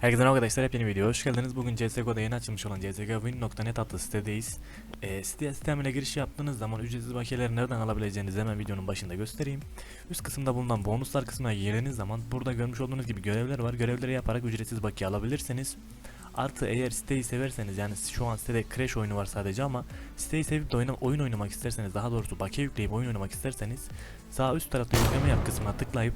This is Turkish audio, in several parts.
Herkese merhaba arkadaşlar hep yeni video hoş geldiniz. Bugün CSGO'da yeni açılmış olan csgwin.net adlı sitedeyiz. Ee, siteye sistemine giriş yaptığınız zaman ücretsiz bakiyeleri nereden alabileceğinizi hemen videonun başında göstereyim. Üst kısımda bulunan bonuslar kısmına girdiğiniz zaman burada görmüş olduğunuz gibi görevler var. Görevleri yaparak ücretsiz bakiye alabilirsiniz. Artı eğer siteyi severseniz yani şu an sitede crash oyunu var sadece ama siteyi sevip de oyna, oyun oynamak isterseniz daha doğrusu bakiye yükleyip oyun oynamak isterseniz sağ üst tarafta yükleme yap kısmına tıklayıp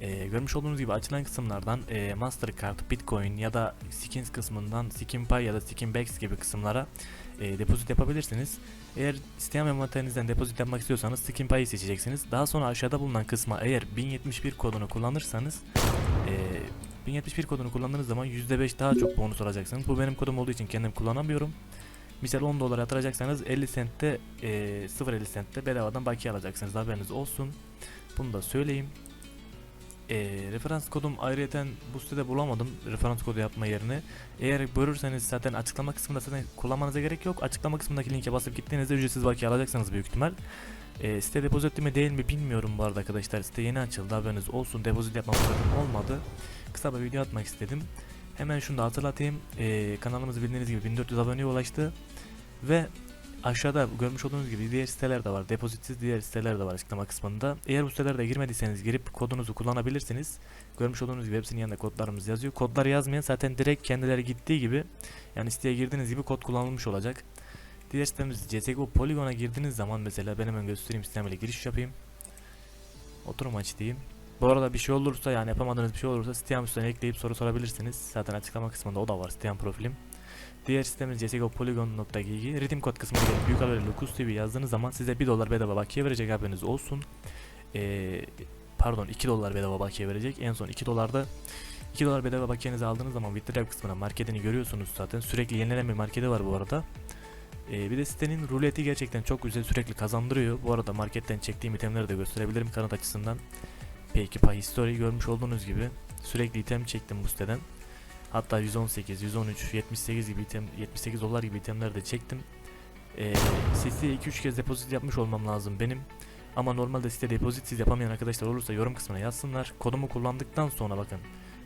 ee, görmüş olduğunuz gibi açılan kısımlardan e, Mastercard, Bitcoin ya da Skins kısmından SkinPay ya da Skinbacks gibi kısımlara e, depozit yapabilirsiniz. Eğer isteyen envanterinizden depozit yapmak istiyorsanız SkinPay'ı seçeceksiniz. Daha sonra aşağıda bulunan kısma eğer 1071 kodunu kullanırsanız e, 1071 kodunu kullandığınız zaman %5 daha çok bonus alacaksınız. Bu benim kodum olduğu için kendim kullanamıyorum. Misal 10 dolar yatıracaksanız 50 centte e, 0.50 centte bedavadan bakiye alacaksınız haberiniz olsun. Bunu da söyleyeyim. E, referans kodum ayrıyeten bu sitede bulamadım referans kodu yapma yerine. Eğer görürseniz zaten açıklama kısmında zaten kullanmanıza gerek yok. Açıklama kısmındaki linke basıp gittiğinizde ücretsiz bakiye alacaksınız büyük ihtimal. E, site depozit mi değil mi bilmiyorum bu arada arkadaşlar. Site yeni açıldı haberiniz olsun. Depozit yapma fırsatım olmadı. Kısa bir video atmak istedim. Hemen şunu da hatırlatayım. E, kanalımız bildiğiniz gibi 1400 aboneye ulaştı. Ve aşağıda görmüş olduğunuz gibi diğer siteler de var. Depozitsiz diğer siteler de var açıklama kısmında. Eğer bu sitelerde girmediyseniz girip kodunuzu kullanabilirsiniz. Görmüş olduğunuz gibi hepsinin yanında kodlarımız yazıyor. Kodları yazmayan zaten direkt kendileri gittiği gibi yani siteye girdiğiniz gibi kod kullanılmış olacak. Diğer sitemiz CSGO Polygon'a girdiğiniz zaman mesela ben hemen göstereyim sistemle giriş yapayım. Oturum aç diyeyim. Bu arada bir şey olursa yani yapamadığınız bir şey olursa Steam üstüne ekleyip soru sorabilirsiniz. Zaten açıklama kısmında o da var Steam profilim. Diğer sitemiz CSGO Polygon.gg Ritim kod kısmına gelip büyük harflerle Lukus TV yazdığınız zaman size 1 dolar bedava bakiye verecek haberiniz olsun. Ee, pardon 2 dolar bedava bakiye verecek. En son 2 dolarda 2 dolar bedava bakiyenizi aldığınız zaman Withdrive kısmına marketini görüyorsunuz zaten. Sürekli yenilenen bir marketi var bu arada. Ee, bir de sitenin ruleti gerçekten çok güzel sürekli kazandırıyor. Bu arada marketten çektiğim itemleri de gösterebilirim kanıt açısından. P2 Pay History görmüş olduğunuz gibi sürekli item çektim bu siteden. Hatta 118, 113, 78 gibi item, 78 dolar gibi itemler de çektim. Ee, siteye 2-3 kez depozit yapmış olmam lazım benim. Ama normalde site depozitsiz yapamayan arkadaşlar olursa yorum kısmına yazsınlar. Kodumu kullandıktan sonra bakın.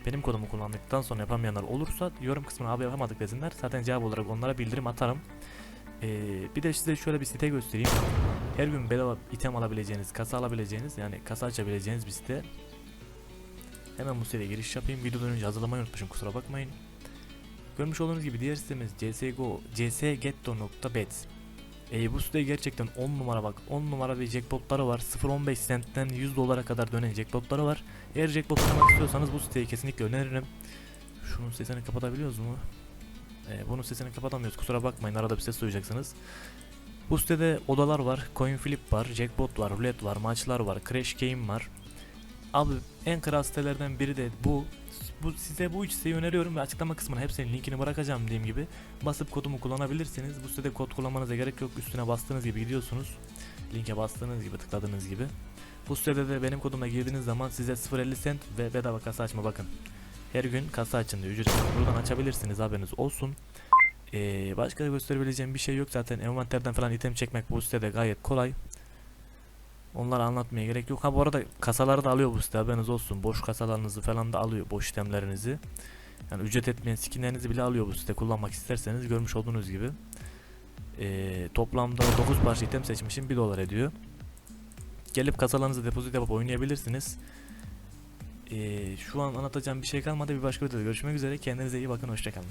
Benim kodumu kullandıktan sonra yapamayanlar olursa yorum kısmına abi yapamadık desinler. Zaten cevap olarak onlara bildirim atarım. Ee, bir de size şöyle bir site göstereyim. Her gün bedava item alabileceğiniz, kasa alabileceğiniz yani kasa açabileceğiniz bir site. Hemen bu siteye giriş yapayım. Videodan önce hazırlamayı unutmuşum kusura bakmayın. Görmüş olduğunuz gibi diğer sitemiz CSGO, csgetto.bet. E, bu site gerçekten 10 numara bak 10 numara bir jackpotları var 0.15 centten 100 dolara kadar dönen jackpotları var Eğer jackpot oynamak istiyorsanız bu siteyi kesinlikle öneririm Şunun sesini kapatabiliyoruz mu? E, bunun sesini kapatamıyoruz kusura bakmayın arada bir ses duyacaksınız Bu sitede odalar var, coin flip var, jackpot var, roulette var, maçlar var, crash game var Abi en kral sitelerden biri de bu. Bu size bu üç siteyi öneriyorum ve açıklama kısmına hepsinin linkini bırakacağım dediğim gibi. Basıp kodumu kullanabilirsiniz. Bu sitede kod kullanmanıza gerek yok. Üstüne bastığınız gibi gidiyorsunuz. Linke bastığınız gibi tıkladığınız gibi. Bu sitede de benim kodumla girdiğiniz zaman size 0.50 cent ve bedava kasa açma bakın. Her gün kasa açın diyor ücretsiz. Buradan açabilirsiniz haberiniz olsun. Ee, başka gösterebileceğim bir şey yok zaten envanterden falan item çekmek bu sitede gayet kolay. Onları anlatmaya gerek yok. Ha bu arada kasaları da alıyor bu site haberiniz olsun. Boş kasalarınızı falan da alıyor. Boş işlemlerinizi. Yani ücret etmeyen skinlerinizi bile alıyor bu site kullanmak isterseniz görmüş olduğunuz gibi. Ee, toplamda 9 parça item seçmişim 1 dolar ediyor. Gelip kasalarınızı depozit yapıp oynayabilirsiniz. Ee, şu an anlatacağım bir şey kalmadı. Bir başka videoda görüşmek üzere. Kendinize iyi bakın. Hoşçakalın.